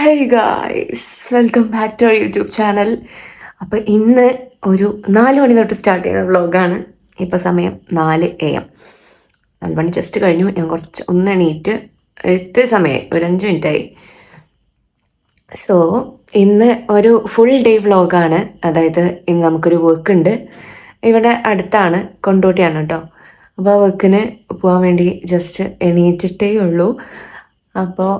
Hey guys welcome back to our YouTube channel അപ്പോൾ ഇന്ന് ഒരു നാല് മണി തൊട്ട് സ്റ്റാർട്ട് ചെയ്യുന്ന വ്ളോഗാണ് ഇപ്പോൾ സമയം നാല് എ എം നാല് മണി ജസ്റ്റ് കഴിഞ്ഞു. ഞാൻ കുറച്ച് ഒന്ന് എണീറ്റ് എത്തിയ സമയമായി ഒരു അഞ്ച് മിനിറ്റായി സോ ഇന്ന് ഒരു ഫുൾ ഡേ വ്ളോഗാണ് അതായത് ഇന്ന് നമുക്കൊരു വർക്ക് ഉണ്ട്. ഇവിടെ അടുത്താണ് കൊണ്ടോട്ടിയാണ് കേട്ടോ. അപ്പോൾ ആ വർക്കിന് പോകാൻ വേണ്ടി ജസ്റ്റ് എണീറ്റിട്ടേ ഉള്ളൂ. അപ്പോൾ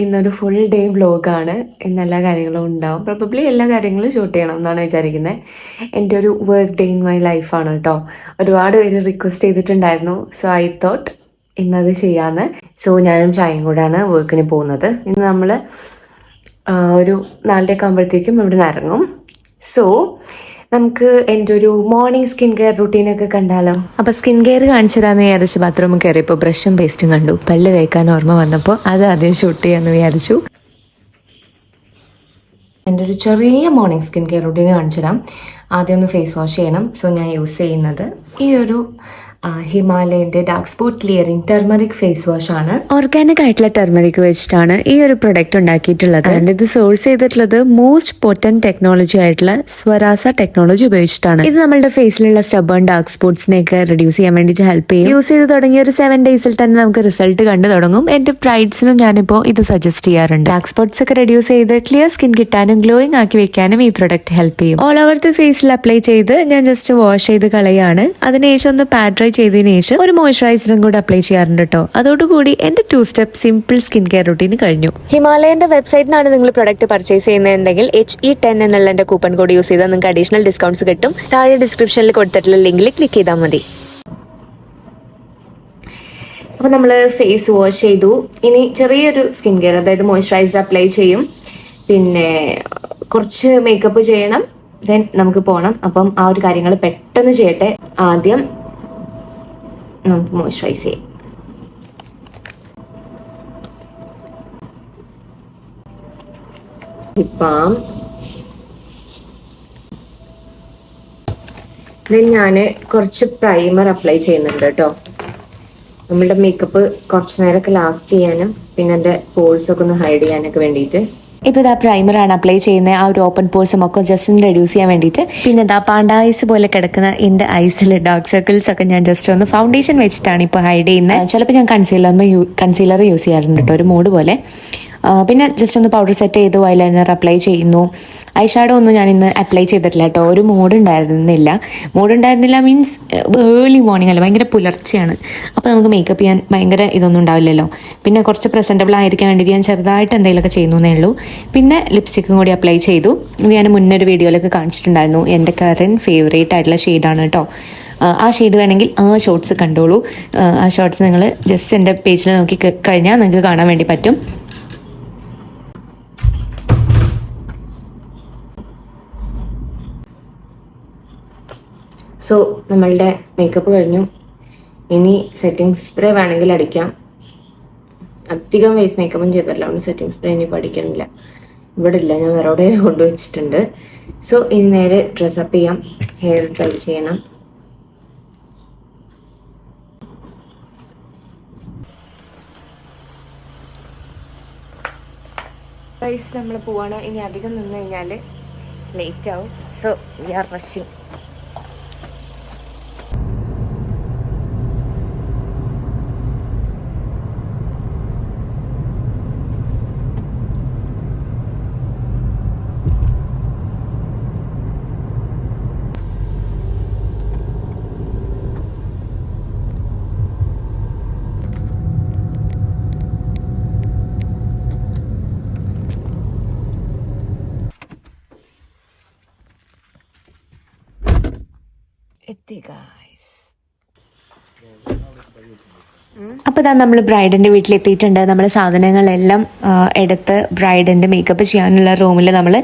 ഇന്നൊരു ഫുൾ ഡേ വ്ലോഗാണ് ഇന്ന് എല്ലാ കാര്യങ്ങളും ഉണ്ടാവും. പ്രോബബ്ലി എല്ലാ കാര്യങ്ങളും ഷൂട്ട് ചെയ്യണം എന്നാണ് വിചാരിക്കുന്നത് എന്റെ ഒരു വർക്ക് ഡേ ഇൻ മൈ ലൈഫാണ് കേട്ടോ ഒരുപാട് പേര് റിക്വസ്റ്റ് ചെയ്തിട്ടുണ്ടായിരുന്നു. സോ ഐ തോട്ട് ഇന്നത് ചെയ്യാമെന്ന് സോ ഞാനും ചായയും കൂടെയാണ് വർക്കിന് പോകുന്നത്. ഇന്ന് നമ്മൾ ഒരു നാലരയൊക്കെ ആകുമ്പോഴത്തേക്കും ഇവിടെ നിന്ന് ഇറങ്ങും. സോ നമുക്ക് എന്റെ ഒരു മോർണിംഗ് സ്കിൻ കെയർ റുട്ടീനൊക്കെ കണ്ടാലോ? അപ്പോൾ സ്കിൻ കെയർ കാണിച്ചു തരാമെന്ന് വിചാരിച്ച് ബാത്റൂമിൽ കയറിയപ്പോൾ ബ്രഷും പേസ്റ്റും കണ്ടു. പല്ല് തേക്കാൻ ഓർമ്മ വന്നപ്പോൾ അത് ആദ്യം ഷൂട്ട് ചെയ്യാന്ന് വിചാരിച്ചു. എന്റെ ഒരു ചെറിയ മോർണിംഗ് സ്കിൻ കെയർ റുട്ടീൻ കാണിച്ചു തരാം. ആദ്യം ഒന്ന് ഫേസ് വാഷ് ചെയ്യണം. സോ ഞാൻ യൂസ് ചെയ്യുന്നത് ഈ ഒരു ഹിമാലയന്റെ dark spot clearing turmeric face wash ആണ്. ഓർഗാനിക് ആയിട്ടുള്ള ടെർമറിക് വെച്ചിട്ടാണ് ഈ ഒരു പ്രൊഡക്റ്റ് ഉണ്ടാക്കിയിട്ടുള്ളത്. അതിന്റെ ഇത് സോഴ്സ് ചെയ്തിട്ടുള്ളത് മോസ്റ്റ് പൊട്ടൻ ടെക്നോളജി ആയിട്ടുള്ള സ്വരാസ ടെക്നോളജി ഉപയോഗിച്ചിട്ടാണ്. ഇത് നമ്മുടെ ഫേസിലുള്ള സ്റ്റബൺ ഡാർക്ക് സ്പോട്ട്സിനെ ഒക്കെ റെഡ്യൂസ് ചെയ്യാൻ വേണ്ടിയിട്ട് ഹെൽപ്പ് ചെയ്യും. യൂസ് ചെയ്ത് തുടങ്ങിയ ഒരു സെവൻ ഡേയ്സിൽ തന്നെ നമുക്ക് റിസൾട്ട് കണ്ടു തുടങ്ങും. എന്റെ ബ്രൈഡ്സിനും ഞാനിപ്പോൾ ഇത് സജസ്റ്റ് ചെയ്യാറുണ്ട്. ഡാർക്ക് സ്പോട്ട്സ് ഒക്കെ റെഡ്യൂസ് ചെയ്ത് ക്ലിയർ സ്കിൻ കിട്ടാനും ഗ്ലോയിങ് ആക്കി വെക്കാനും ഈ പ്രൊഡക്റ്റ് ഹെൽപ്പ് ചെയ്യും. ഓൾ ഓവർ ദി ഫേസിൽ അപ്ലൈ ചെയ്ത് ഞാൻ ജസ്റ്റ് വാഷ് ചെയ്ത് കളയാണ്. അതിനുശേഷം ഒന്ന് പാഡ് ഡ്രൈ ചെയ്തതിന് ശേഷം ഒരു മോയ്സ്ചറൈസറും കൂടി അപ്ലൈ ചെയ്യാറുണ്ട് കേട്ടോ അതോടുകൂടി എന്റെ two step simple skin care routine കഴിഞ്ഞു. ഹിമാലയന്റെ വെബ്സൈറ്റിൽ നിന്നാണ് നിങ്ങൾ പ്രൊഡക്റ്റ് പർച്ചേസ് ചെയ്യുന്നതെങ്കിൽ എച്ച് ഇ ടെൻ എന്നുള്ള എന്റെ കൂപ്പൺ കോഡ് യൂസ് ചെയ്താൽ നിങ്ങൾക്ക് അഡീഷണൽ ഡിസ്കൗണ്ട്സ് കിട്ടും. താഴെ ഡിസ്ക്രിപ്ഷനിൽ കൊടുത്തിട്ടുള്ള ലിങ്കിൽ ക്ലിക്ക് ചെയ്താൽ മതി. അപ്പോൾ നമ്മൾ ഫേസ് വാഷ് ചെയ്തു. ഇനി ചെറിയൊരു സ്കിൻ കെയർ അതായത് മോയ്സ്ചറൈസർ അപ്ലൈ ചെയ്യും. പിന്നെ കുറച്ച് മേക്കപ്പ് ചെയ്യണം. ദെൻ നമുക്ക് പോകണം അപ്പം ആ ഒരു കാര്യങ്ങൾ പെട്ടെന്ന് ചെയ്യട്ടെ ആദ്യം. നമുക്ക് മോയ്സ്ചറൈസ് ചെയ്യാം ഇപ്പം ദെൻ ഞാൻ കുറച്ച് പ്രൈമർ അപ്ലൈ ചെയ്യുന്നുണ്ട് കേട്ടോ. നമ്മളുടെ മേക്കപ്പ് കുറച്ച് നേരമൊക്കെ ലാസ്റ്റ് ചെയ്യാനും പിന്നെ എന്റെ പോൾസ് ഒക്കെ ഒന്ന് ഹൈഡ് ചെയ്യാനൊക്കെ വേണ്ടിയിട്ട്. ഇപ്പോൾ ഇതാ പ്രൈമർ ആണ് അപ്ലൈ ചെയ്യുന്നത്. ആ ഒരു ഓപ്പൺ പോഴ്സും ഒക്കെ ജസ്റ്റ് ഒന്ന് റെഡ്യൂസ് ചെയ്യാൻ വേണ്ടിയിട്ട്. പിന്നെ ഇതാ പാണ്ടായിസ് പോലെ കിടക്കുന്ന എന്റെ ഐസിൽ ഡാർക്ക് സർക്കിൾസ് ഒക്കെ ഞാൻ ജസ്റ്റ് ഒന്ന് ഫൗണ്ടേഷൻ വെച്ചിട്ടാണ് ഇപ്പോൾ ഹൈഡ് ചെയ്യുന്നത്. ചിലപ്പോൾ ഞാൻ കൺസീലറിന് കൺസീലർ യൂസ് ചെയ്യാറുണ്ട് കേട്ടോ ഒരു മൂഡ് പോലെ. പിന്നെ ജസ്റ്റ് ഒന്ന് പൗഡർ സെറ്റ് ചെയ്ത് ഐലൈനർ അപ്ലൈ ചെയ്യുന്നു. ഐ ഷാഡോ ഒന്നും ഞാൻ ഇന്ന് അപ്ലൈ ചെയ്തിട്ടില്ല കേട്ടോ ഒരു മൂഡ് ഉണ്ടായിരുന്നില്ല. മൂഡ് ഉണ്ടായിരുന്നില്ല മീൻസ് ഏർലി മോർണിംഗ് അല്ല? ഭയങ്കര പുലർച്ചെയാണ്. അപ്പോൾ നമുക്ക് മേക്കപ്പ് ചെയ്യാൻ ഭയങ്കര ഇതൊന്നും ഉണ്ടാവില്ലല്ലോ. പിന്നെ കുറച്ച് പ്രസന്റബിൾ ആയിരിക്കാൻ വേണ്ടിയിട്ട് ഞാൻ ചെറുതായിട്ട് എന്തെങ്കിലുമൊക്കെ ചെയ്യുന്നു എന്നേ ഉള്ളൂ. പിന്നെ ലിപ്സ്റ്റിക്കും കൂടി അപ്ലൈ ചെയ്തു. ഇത് ഞാൻ മുന്നേ ഒരു വീഡിയോയിലൊക്കെ കാണിച്ചിട്ടുണ്ടായിരുന്നു. എന്റെ കറന്റ് ഫേവറേറ്റ് ആയിട്ടുള്ള ഷെയ്ഡാണ് കേട്ടോ ആ, ഷെയ്ഡ് വേണമെങ്കിൽ ആ ഷോർട്സ് കണ്ടോളൂ. ആ, ഷോർട്സ് നിങ്ങൾ ജസ്റ്റ് എന്റെ പേജിൽ നോക്കി കഴിഞ്ഞാൽ നിങ്ങൾക്ക് കാണാൻ വേണ്ടി പറ്റും. സോ നമ്മളുടെ മേക്കപ്പ് കഴിഞ്ഞു. ഇനി സെറ്റിംഗ് സ്പ്രേ വേണമെങ്കിൽ അടിക്കാം. അധികം ഫേസ് മേക്കപ്പും ചെയ്തിട്ടില്ല. അതുകൊണ്ട് സെറ്റിംഗ് സ്പ്രേ ഇനി പഠിക്കണില്ല. ഇവിടെ ഇല്ല. ഞാൻ വേറെ അവിടെ കൊണ്ടുവച്ചിട്ടുണ്ട് സോ ഇനി നേരെ ഡ്രസ്സപ്പ് ചെയ്യാം. ഹെയർ ഡ്രൈ ചെയ്യണം. പ്രൈസ് നമ്മൾ പോവാണ്. ഇനി അധികം നിന്ന് കഴിഞ്ഞാൽ ലേറ്റ് ആവും. So we are rushing guys അപ്പോൾ ഇതാ നമ്മൾ ബ്രൈഡിന്റെ വീട്ടിലെത്തിയിട്ടുണ്ട്. നമ്മൾ സാധനങ്ങളെല്ലാം എടുത്ത് ബ്രൈഡിന്റെ മേക്കപ്പ് ചെയ്യാനുള്ള റൂമിൽ നമ്മൾ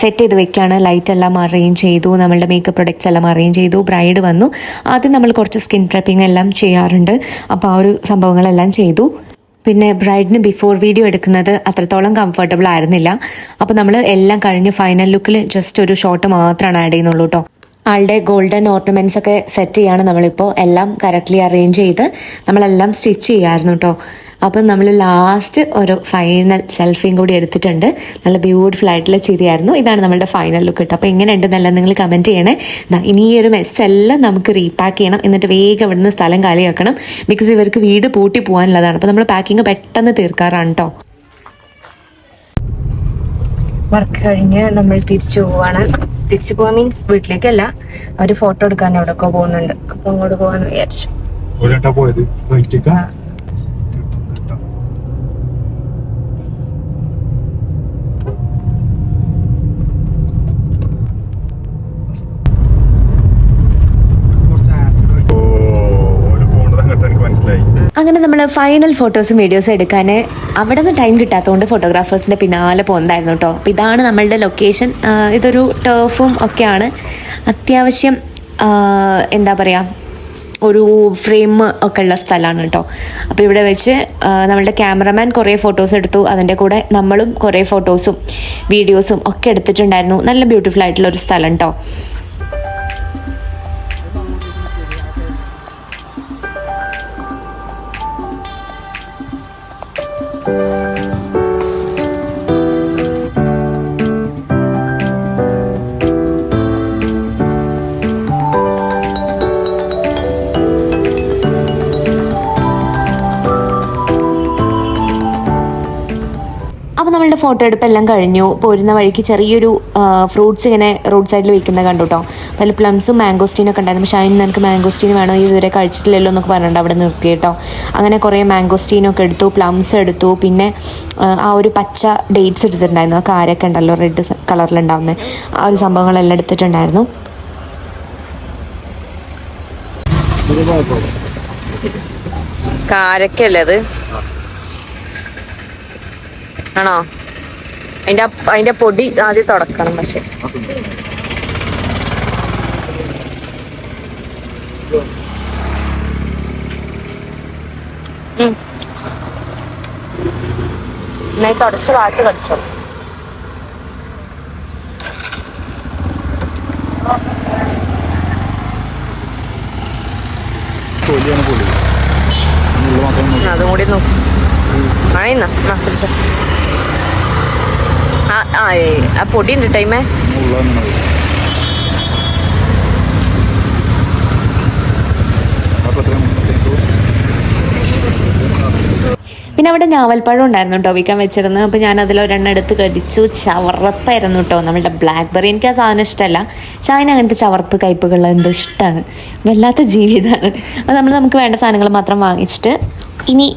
സെറ്റ് ചെയ്ത് വെക്കുകയാണ്. ലൈറ്റ് എല്ലാം അറേഞ്ച് ചെയ്തു. നമ്മളുടെ മേക്കപ്പ് പ്രൊഡക്ട്സ് എല്ലാം അറേഞ്ച് ചെയ്തു. ബ്രൈഡ് വന്നു. ആദ്യം നമ്മൾ കുറച്ച് സ്കിൻ ട്രപ്പിംഗ് എല്ലാം ചെയ്യാറുണ്ട്. അപ്പോൾ ആ ഒരു സംഭവങ്ങളെല്ലാം ചെയ്തു. പിന്നെ ബ്രൈഡിന് ബിഫോർ വീഡിയോ എടുക്കുന്നത് അത്രത്തോളം കംഫർട്ടബിൾ ആയിരുന്നില്ല. അപ്പോൾ നമ്മൾ എല്ലാം കഴിഞ്ഞ് ഫൈനൽ ലുക്കിൽ ജസ്റ്റ് ഒരു ഷോട്ട് മാത്രമാണ് ആഡ് ചെയ്യുന്നുള്ളൂ കേട്ടോ ആളുടെ ഗോൾഡൻ ഓർണമെന്റ്സ് ഒക്കെ സെറ്റ് ചെയ്യാണ് നമ്മളിപ്പോൾ എല്ലാം കറക്റ്റ്ലി അറേഞ്ച് ചെയ്ത് നമ്മളെല്ലാം സ്റ്റിച്ച് ചെയ്യായിരുന്നു കേട്ടോ അപ്പം നമ്മൾ ലാസ്റ്റ് ഒരു ഫൈനൽ സെൽഫിയും കൂടി എടുത്തിട്ടുണ്ട്. നല്ല ബ്യൂട്ടിഫുൾ ആയിട്ടുള്ള ചിരിയായിരുന്നു. ഇതാണ് നമ്മളുടെ ഫൈനൽ ലുക്ക് കേട്ടോ അപ്പോൾ എങ്ങനെയുണ്ടെന്നല്ല നിങ്ങൾ കമന്റ് ചെയ്യണേ. ഇനി ഈ ഒരു മെസ്സ് എല്ലാം നമുക്ക് റീപാക്ക് ചെയ്യണം. എന്നിട്ട് വേഗം ഇവിടുന്ന് സ്ഥലം കാലിയാക്കണം. ബിക്കോസ് ഇവർക്ക് വീട് പൂട്ടി പോകാനുള്ളതാണ്. അപ്പോൾ നമ്മൾ പാക്കിങ് പെട്ടെന്ന് തീർക്കാറാണ് കേട്ടോ വർക്ക് കഴിഞ്ഞ് നമ്മൾ തിരിച്ചു പോവാണ്. തിരിച്ചു പോവാൻ മീൻസ് വീട്ടിലേക്കല്ല. അവർ ഫോട്ടോ എടുക്കാൻ അവിടെ പോകുന്നുണ്ട്. അപ്പൊ അങ്ങോട്ട് പോവാന്ന് വിചാരിച്ചു ഒരു വട്ടാ പോയത് റൈറ്റിക്ക ആ. ഓ ഓൽ പോണത് അങ്ങോട്ട് എനിക്ക് മനസ്സിലായി അങ്ങനെ നമ്മൾ ഫൈനൽ ഫോട്ടോസും വീഡിയോസും എടുക്കാൻ അവിടെ നിന്ന് ടൈം കിട്ടാത്തതുകൊണ്ട് ഫോട്ടോഗ്രാഫേഴ്സിന്റെ പിന്നാലെ പോകുന്നതായിരുന്നു കേട്ടോ അപ്പോൾ ഇതാണ് നമ്മളുടെ ലൊക്കേഷൻ ഇതൊരു ടേഫും ഒക്കെയാണ്. അത്യാവശ്യം എന്താ പറയുക ഒരു ഫ്രെയിം ഒക്കെ ഉള്ള സ്ഥലമാണ് കേട്ടോ അപ്പോൾ ഇവിടെ വെച്ച് നമ്മളുടെ ക്യാമറമാൻ കുറേ ഫോട്ടോസ് എടുത്തു. അതിന്റെ കൂടെ നമ്മളും കുറേ ഫോട്ടോസും വീഡിയോസും ഒക്കെ എടുത്തിട്ടുണ്ടായിരുന്നു. നല്ല ബ്യൂട്ടിഫുൾ ആയിട്ടുള്ള ഒരു സ്ഥലം കേട്ടോ നമ്മളുടെ ഫോട്ടോ എടുപ്പെല്ലാം കഴിഞ്ഞു. പോരുന്ന വഴിക്ക് ചെറിയൊരു ഫ്രൂട്ട്സ് ഇങ്ങനെ റോഡ് സൈഡിൽ വിൽക്കുന്നത് കണ്ടു കേട്ടോ അതിൽ പ്ലംസും മാംഗോസ്റ്റീനും ഒക്കെ ഉണ്ടായിരുന്നു. പക്ഷേ അതിന് നിനക്ക് മാംഗോസ്റ്റീൻ വേണോ? ഇതുവരെ കഴിച്ചിട്ടില്ലല്ലോ എന്നൊക്കെ പറഞ്ഞിട്ട് അവിടെ നിർത്തി കേട്ടോ അങ്ങനെ കുറേ മാംഗോസ്റ്റീനൊക്കെ എടുത്തു പ്ലംസ് എടുത്തു. പിന്നെ ആ ഒരു പച്ച ഡേറ്റ്സ് എടുത്തിട്ടുണ്ടായിരുന്നു. ആ കാരൊക്കെ ഉണ്ടല്ലോ റെഡ് കളറിലുണ്ടാവുന്ന ആ ഒരു സംഭവങ്ങളെല്ലാം എടുത്തിട്ടുണ്ടായിരുന്നു. കാരക്കല്ലേ അത്? ആണോ? അതിന്റെ അതിന്റെ പൊടി ആദ്യം തുടക്കണം പക്ഷെ. തുടച്ച് വാട്ട് കടിച്ചോ പൊളി. അതും കൂടി നോക്കും. മഴയുന്ന? പിടിച്ചോ ആ പൊടി ഉണ്ട് ടൈമേ പിന്നെ അവിടെ ഞാവൽപ്പഴം ഉണ്ടായിരുന്നു കേട്ടോ വിൽക്കാൻ വെച്ചിരുന്നത്. അപ്പോൾ ഞാൻ അതിൽ ഒരെണ്ണം എടുത്ത് കടിച്ചു. ചവർപ്പായിരുന്നു കേട്ടോ നമ്മളുടെ ബ്ലാക്ക് ബെറി എനിക്ക് ആ സാധനം ഇഷ്ടമല്ല അതിന് അങ്ങനത്തെ ചവർപ്പ് കയ്പ്പുകൾ എന്തോ ഇഷ്ടമാണ് വല്ലാത്ത ജീവിതമാണ് അപ്പോൾ നമ്മൾ നമുക്ക് വേണ്ട സാധനങ്ങൾ മാത്രം വാങ്ങിച്ചിട്ട് ഇനി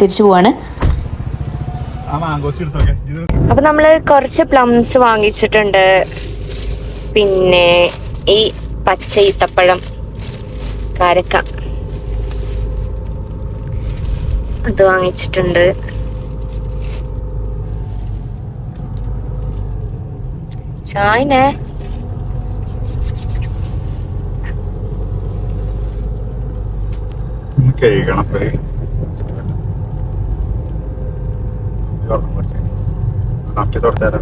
തിരിച്ചു പോവാണ്. ആ നമ്മൾ എടുത്തോക്കെ. അപ്പോൾ നമ്മൾ കുറച്ച് പ്ലംസ് വാങ്ങിച്ചിട്ടുണ്ട്. പിന്നെ ഈ പച്ച ഈത്തപ്പഴം കാരക്ക. അത് വാങ്ങിച്ചിട്ടുണ്ട്. ചായനെ. ഒന്ന് വെള്ളം കുറച്ച് നക്കി തുടച്ചാലോ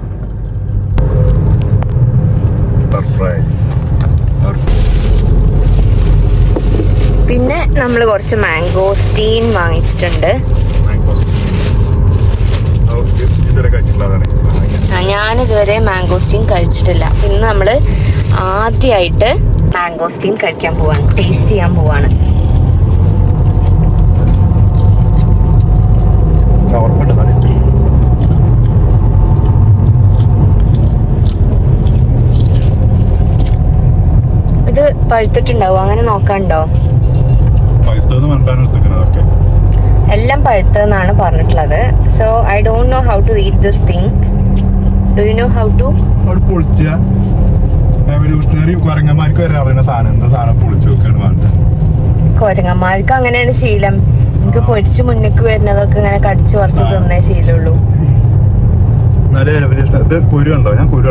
പിന്നെ നമ്മൾ കുറച്ച് മാംഗോസ്റ്റീൻ വാങ്ങിച്ചിട്ടുണ്ട്. ഞാൻ ഇതുവരെ മാംഗോസ്റ്റീൻ കഴിച്ചിട്ടില്ല. ഇന്ന് നമ്മൾ ആദ്യമായിട്ട് മാംഗോസ്റ്റീൻ കഴിക്കാൻ പോവാണ്. ടേസ്റ്റ് ചെയ്യാൻ പോവാണ് ചവർപ്പുണ്ട് നല്ല ഇത് പഴുത്തിട്ടുണ്ടാവും. അങ്ങനെ നോക്കാണ്ടോ എല്ലാം പഴുത്തതെന്നാണ് പറഞ്ഞിട്ടുള്ളത്. So I don't know how to eat this thing do you know how to കുരങ്ങന്മാർക്ക് അങ്ങനെയാണ് ശീലം. എനിക്ക് പൊരിച്ച് മുന്നിക്ക് വരുന്നതൊക്കെ ഇങ്ങനെ കടിച്ച് പറിച്ച്. തിന്നേ ശീലമുള്ളൂ. എവല്യൂഷൻ ഇത് കുരു ഉണ്ടോ? ഞാൻ കുരു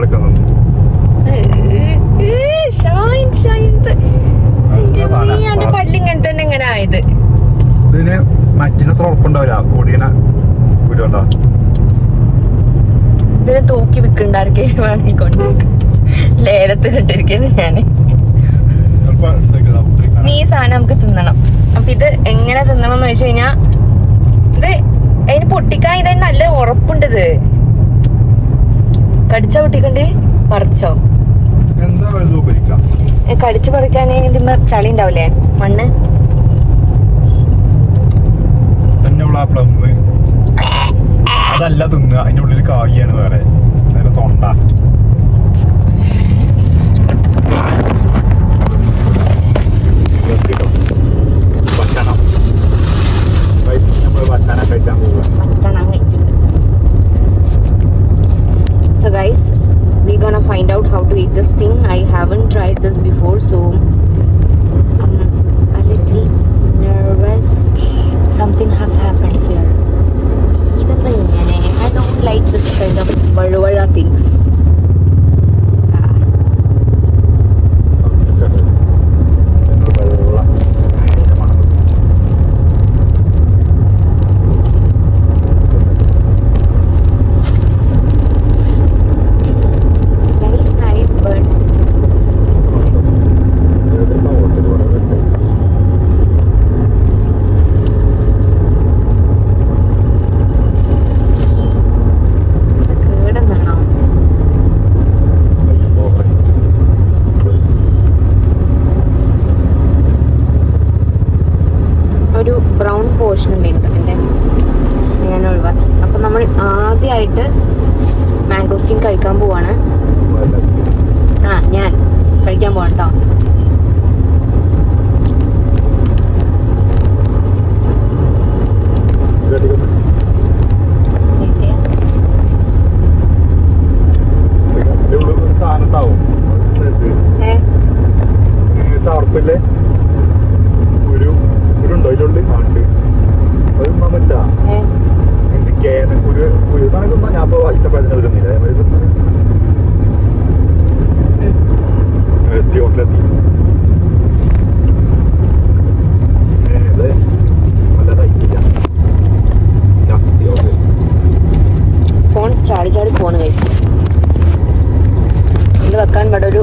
ഷൈൻ ഷൈൻ നല്ല സാധനം. എന്റെ പല്ല് ഇങ്ങനത്തെ തന്നെ ഇങ്ങനെ ആയത്. ഇതിന് മറ്റിനത്ര ഉറപ്പുണ്ടാവില്ല. പൊടിയന കുരു ഉണ്ടോ ഇതിനെ തൂക്കി വിൽക്കണ്ടാർക്കേ വേണമെങ്കിൽ കൊണ്ട് ലേലത്തിന് ഇട്ടിരിക്കുന്നു ഞാൻ. നീ സാധനം നമുക്ക് തിന്നണം. അപ്പൊ ഇത് എങ്ങനെ തിന്നണം എന്ന് വെച്ച് കഴിഞ്ഞാ ഇത് അതിന് പൊട്ടിക്കാൻ ഇത് നല്ല ഉറപ്പുണ്ട് ഇത്. കടിച്ച പൊട്ടിക്കണ്ടേ? പറിച്ചോ? കടിച്ച് പറിക്കാൻ ഇതിമ്മ ചളി ഉണ്ടാവില്ലേ? മണ്ണ് തന്നെ ഉള്ള ആ പ്ലമ്മ് അതല്ല തിന്നുക അതിന്റെ ഉള്ളിൽ കായാണ് വേറെ അതിന്റെ തൊണ്ട ഭക്ഷണം നമ്മൾ ഭക്ഷണം കഴിക്കാൻ പോകുക So guys, we gonna find out how to eat this thing. I haven't tried this before, so I'm a little nervous. something have happened here. Hindi eh. na yun yan eh. I don't like this kind of barwara things. Portion ഉണ്ടായിരുന്നു അതിന്റെ ഞാൻ ഒഴിവാക്കി. അപ്പം നമ്മൾ ആദ്യമായിട്ട് mangosteen കഴിക്കാൻ പോവാണ്. ആ ഞാൻ കഴിക്കാൻ പോവാണ് കേട്ടോ സാധനം ഉണ്ടാവും ഏ ചാർപ്പില്ലേ ഒരു ഒരു ഉണ്ടോ അതിലുള്ളിൽ ആ, ഉണ്ട് അത് തിന്നാൻ പറ്റില്ല ഏ എന്തൊക്കെയാണ് ഒരു ഒരു ഇതാണ് തിന്നാ ഞാൻ ഇപ്പോൾ ഇഷ്ടപ്പെടുന്ന ഒരു നില അതേമാതിരി തിന്നാൻ എത്തി ഹോട്ടലെത്തി ഏത് നല്ല റൈറ്റില്ല എത്തി ഹോട്ടൽ ഫോൺ ചാടി ചാടി ഫോൺ കഴിച്ചു ഇത് വെക്കാൻ ഇവിടെ ഒരു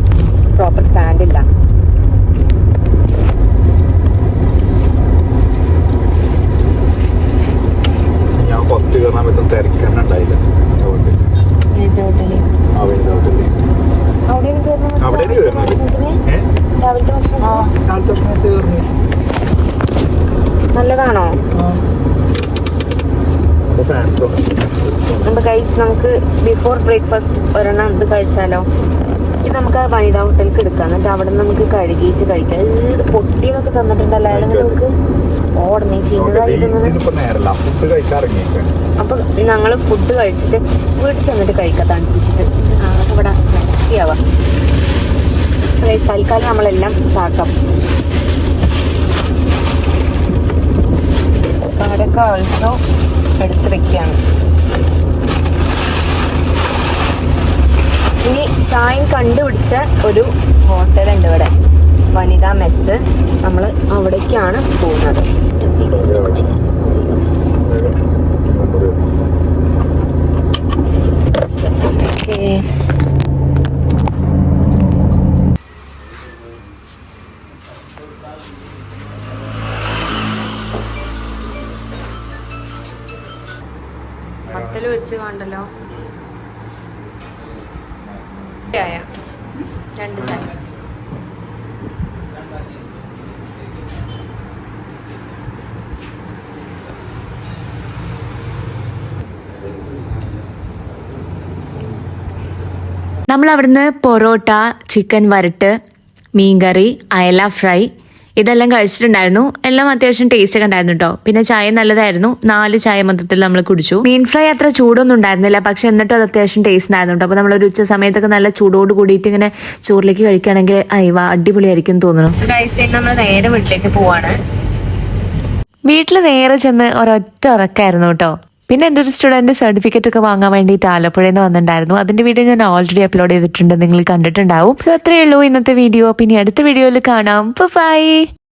പ്രോപ്പർ സ്റ്റാൻഡ് ഇല്ല ഞാൻ ഫസ്റ്റ് കയറാൻ പറ്റും തിരക്കെന്നെ ഉണ്ടായില്ല ഹോട്ടൽ ആ വലുത് ഹോട്ടലിൽ അവിടെ കയറുന്നത് ഏഹ് രാവിലത്തെ ഭക്ഷണം കാലത്ത് ഭക്ഷണത്തിൽ കയറുന്നത് നല്ലതാണോ ഫാൻസോ നമ്മുടെ കൈസ് നമുക്ക് ബിഫോർ ബ്രേക്ക്ഫാസ്റ്റ് ഒരെണ്ണം എന്ത് കഴിച്ചാലോ? ഇത് നമുക്ക് ആ വനിതാ ഹോട്ടലിലേക്ക് എടുക്കാം. എന്നിട്ട് അവിടെ നിന്ന് നമുക്ക് കഴുകിയിട്ട് കഴിക്കാം. ഈട് പൊട്ടി എന്നൊക്കെ തന്നിട്ടുണ്ടല്ലോ അയാൾ നമുക്ക് ഓടണേ അപ്പൊ ഞങ്ങൾ ഫുഡ് കഴിച്ചിട്ട് വീട്ടിൽ ചെന്നിട്ട് കഴിക്കാം തണുപ്പിച്ചിട്ട്. ഇവിടെ ആവാം തൽക്കാലം നമ്മളെല്ലാം താക്കാം അവരൊക്കെ ഓൾസോ എടുത്ത് വെക്കുകയാണ് ഷായിൻ കണ്ടുപിടിച്ച ഒരു ഹോട്ടലുണ്ട് ഇവിടെ. വനിതാ മെസ്സ്. നമ്മൾ അവിടേക്കാണ് പോകുന്നത്. ഓക്കേ വെച്ച് കണ്ടല്ലോ ചായ രണ്ട് ചായ. നമ്മൾ അവിടുന്ന് പൊറോട്ട ചിക്കൻ വരട്ട് മീൻകറി അയല ഫ്രൈ ഇതെല്ലാം കഴിച്ചിട്ടുണ്ടായിരുന്നു. എല്ലാം അത്യാവശ്യം ടേസ്റ്റ് ഒക്കെ ഉണ്ടായിരുന്നു കേട്ടോ പിന്നെ ചായ നല്ലതായിരുന്നു. നാല് ചായ മൊത്തത്തിൽ നമ്മൾ കുടിച്ചു. മീൻ ഫ്രൈ അത്ര ചൂടൊന്നും ഉണ്ടായിരുന്നില്ല. പക്ഷെ എന്നിട്ടും അത് അത്യാവശ്യം ടേസ്റ്റ് ഉണ്ടായിരുന്നു കേട്ടോ അപ്പൊ നമ്മളൊരു ഉച്ച സമയത്തൊക്കെ നല്ല ചൂടോട് കൂടിയിട്ട് ഇങ്ങനെ ചോറിലേക്ക് കഴിക്കുകയാണെങ്കിൽ അയവ അടിപൊളിയായിരിക്കും തോന്നുന്നു. നമ്മൾ നേരെ വീട്ടിലേക്ക് പോവാണ്. വീട്ടിൽ നേരെ ചെന്ന് ഒരൊറ്റ ഉറക്കായിരുന്നു കേട്ടോ പിന്നെ എന്റെ ഒരു സ്റ്റുഡന്റ് സർട്ടിഫിക്കറ്റ് ഒക്കെ വാങ്ങാൻ വേണ്ടിയിട്ട് ആലപ്പുഴയിൽ നിന്ന് വന്നിട്ടുണ്ടായിരുന്നു. അതിന്റെ വീഡിയോ ഞാൻ ഓൾറെഡി അപ്ലോഡ് ചെയ്തിട്ടുണ്ട്. നിങ്ങൾ കണ്ടിട്ടുണ്ടാവും. സോ അത്രയേ ഉള്ളൂ ഇന്നത്തെ വീഡിയോ പിന്നെ അടുത്ത വീഡിയോയിൽ കാണാം. ബൈ